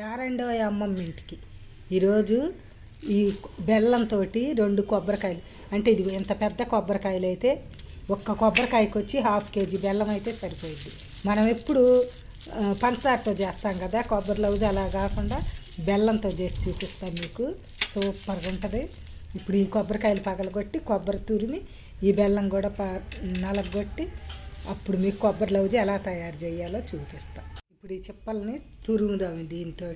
రారండో అమ్మమ్మ ఇంటికి. ఈరోజు ఈ బెల్లంతో రెండు కొబ్బరికాయలు. అంటే ఇది ఇంత పెద్ద కొబ్బరికాయలు అయితే ఒక్క కొబ్బరికాయకి వచ్చి హాఫ్ కేజీ బెల్లం అయితే సరిపోయింది. మనం ఎప్పుడు పంచదారతో చేస్తాం కదా కొబ్బరి లవ్జ్ అలా కాకుండా బెల్లంతో చేసి చూపిస్తాం మీకు. సూపర్గా ఉంటుంది. ఇప్పుడు ఈ కొబ్బరికాయలు పగలగొట్టి కొబ్బరి తురిమి ఈ బెల్లం కూడా ప నలగొట్టి అప్పుడు మీకు కొబ్బరి లవ్జ్ ఎలా తయారు చేయాలో చూపిస్తాం. ఇప్పుడు ఈ చెప్పల్ని తురుముదాం దీంతో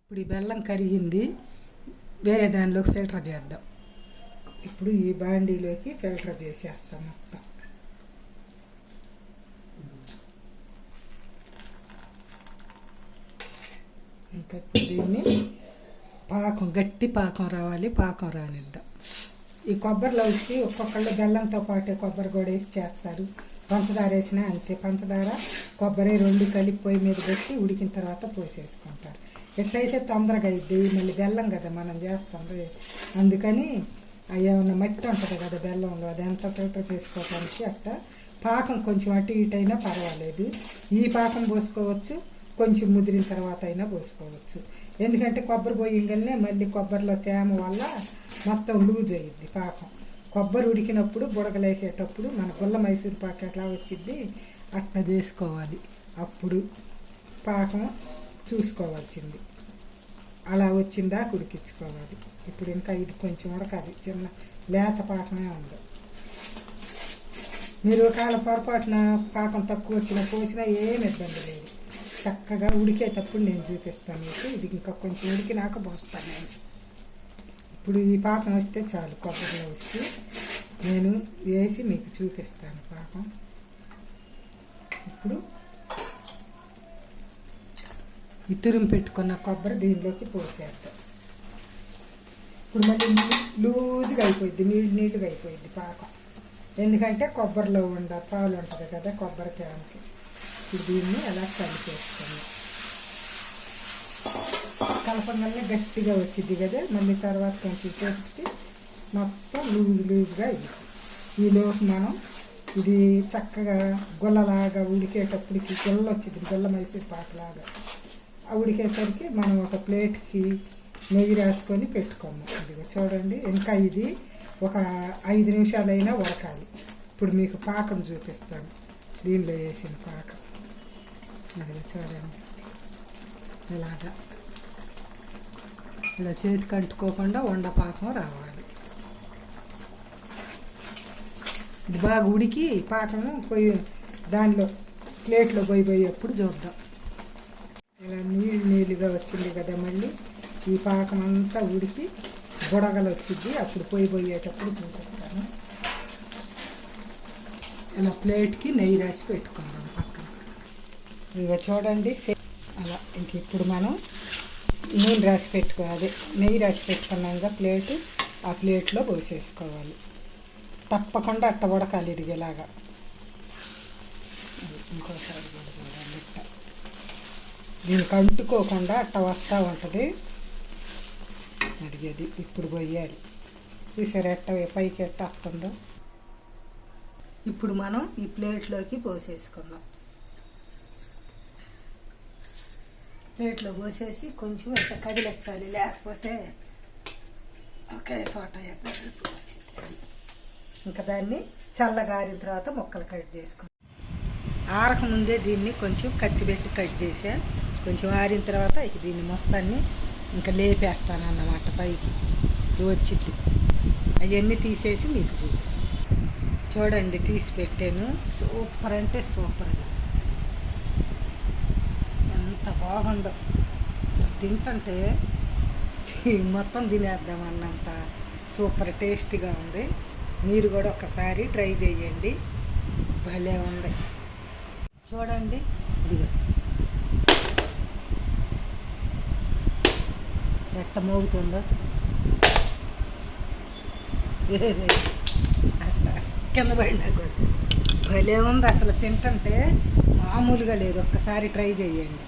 ఇప్పుడు ఈ బెల్లం కరిగింది వేరే దానిలోకి ఫిల్టర్ చేద్దాం. ఇప్పుడు ఈ బాండీలోకి ఫిల్టర్ చేసేస్తాం మొత్తం. ఇంకా దీన్ని పాకం గట్టి పాకం రావాలి పాకం రానిద్దాం. ఈ కొబ్బరిలోకి ఒక్కొక్కళ్ళు బెల్లంతో పాటే కొబ్బరి కూడా వేసి చేస్తారు. పంచదార వేసినా అంతే. పంచదార కొబ్బరి రెండు కలిపి పొయ్యి మీద పెట్టి ఉడికిన తర్వాత పోసేసుకుంటారు. ఎట్లయితే తొందరగా అయింది మళ్ళీ బెల్లం కదా మనం చేస్తాం. అందుకని అవి ఏమన్నా మట్టి ఉంటుంది కదా బెల్లంలో అది ఎంత ఫిల్టర్ చేసుకోవడానికి అట్ట పాకం కొంచెం అటు ఇటు అయినా పర్వాలేదు. ఈ పాకం పోసుకోవచ్చు కొంచెం ముదిరిన తర్వాత అయినా పోసుకోవచ్చు. ఎందుకంటే కొబ్బరి పోయింగల్నే మళ్ళీ కొబ్బరిలో తేమ వల్ల మొత్తం లూజ్ అయ్యిద్ది పాకం. కొబ్బరి ఉడికినప్పుడు బుడగలేసేటప్పుడు మన గుల్ల మైసూరు పాకు ఎట్లా వచ్చింది అట్లా చేసుకోవాలి. అప్పుడు పాకం చూసుకోవాల్సింది. అలా వచ్చిందా ఉడికించుకోవాలి ఇప్పుడు ఇంకా ఇది కొంచెం ఉడకాలి. చిన్న లేత పాకమే ఉంది. మీరు ఒకవేళ పొరపాటున పాకం తక్కువ వచ్చినా పోసినా ఏమి ఇబ్బంది లేదు. చక్కగా ఉడికేటప్పుడు నేను చూపిస్తాను మీకు. ఇది ఇంకా కొంచెం ఉడికినాక పోస్తాను నేను. ఇప్పుడు ఈ పాకం వస్తే చాలు కొబ్బరిలో వస్తే నేను వేసి మీకు చూపిస్తాను పాకం ఇప్పుడు ఈ పెట్టుకున్న కొబ్బరి దీనిలోకి పోసేద్దాం. ఇప్పుడు మళ్ళీ లూజుగా అయిపోయింది నీళ్ళు నీళ్ళుగా అయిపోయింది పాకం ఎందుకంటే కొబ్బరిలో ఉండ పాలు ఉంటుంది కదా కొబ్బరి తేమకి. ఇప్పుడు దీన్ని అలా కలిపేసుకున్నాం కలపంగానే గట్టిగా వచ్చింది కదా. మళ్ళీ తర్వాత కొంచెం సేపుకి మొత్తం లూజ్ లూజ్గా అయింది ఈలోపు మనం ఇది చక్కగా గుల్లలాగా ఉడికేటప్పటికి గుల్ల వచ్చింది గుల్ల మైసూర్ పాకలాగా ఆ ఉడికేసరికి మనం ఒక ప్లేట్కి నెయ్యి రాసుకొని పెట్టుకోము. ఇదిగో చూడండి. ఇంకా ఇది ఒక ఐదు నిమిషాలైనా ఉడకాలి. ఇప్పుడు మీకు పాకం చూపిస్తాను. దీనిలో వేసిన పాకం. ఇదిగో చూడండి. ఇలాగా. ఇలా చేతికి అంటుకోకుండా వండపాకం రావాలి. ఇది బాగా ఉడికి పాకము పొయ్యి దానిలో ప్లేట్లో పోయి పోయేప్పుడు చూద్దాం. ఇలా నీళ్ళు నీళ్ళుగా వచ్చింది కదా మళ్ళీ. ఈ పాకం అంతా ఉడికి బుడగలు వచ్చింది అప్పుడు పొయ్యి పోయేటప్పుడు చూపిస్తాను. ఇలా ప్లేట్కి నెయ్యి రాసి పెట్టుకుందాం పక్కన. ఇక చూడండి అలా. ఇంక ఇప్పుడు మనం నూనె రాసి పెట్టుకోవాలి. నెయ్యి రాసి పెట్టుకున్నాక ప్లేటు ఆ ప్లేట్లో పోసేసుకోవాలి. తప్పకుండా అట్ట ఉడకాలి ఇదిగేలాగా అది ఇంకోసారి కూడా చూడండి ఇట్ట. దీనికి అంటుకోకుండా అట్ట వస్తూ ఉంటుంది. అది అది ఇప్పుడు పోయాలి. చూసారా ఎట్ట పైకి ఎట్ట వస్తుందో? ఇప్పుడు మనం ఈ ప్లేట్లోకి పోసేసుకుందాం. ప్లేట్లో పోసేసి కొంచెం ఇట్ట కదిలించాలి లేకపోతే ఒకే చోట ఇంకా దాన్ని చల్లగారిన తర్వాత ముక్కలు కట్ చేసుకుంటాం ఆరక ముందే దీన్ని కొంచెం కత్తి పెట్టి కట్ చేసా. కొంచెం ఆరిన తర్వాత ఇక దీన్ని మొత్తాన్ని ఇంకా లేపేస్తాను అన్నమాట పైకి. వచ్చింది. అవన్నీ తీసేసి మీకు చూపిస్తాను. చూడండి తీసి పెట్టాను. సూపర్ అంటే సూపర్గా బాగుండదు అసలు తింటుంటే మొత్తం తినేద్దాం అన్నంత. సూపర్ టేస్టీగా ఉంది. మీరు కూడా ఒకసారి ట్రై చేయండి. భలే ఉంది. చూడండి. ఇదిగో. ఎట్ట మోగుతుందో. ఏది అట్లా కింద పడినా కూడా భలే ఉంది అసలు తింటుంటే మామూలుగా లేదు. ఒక్కసారి ట్రై చేయండి.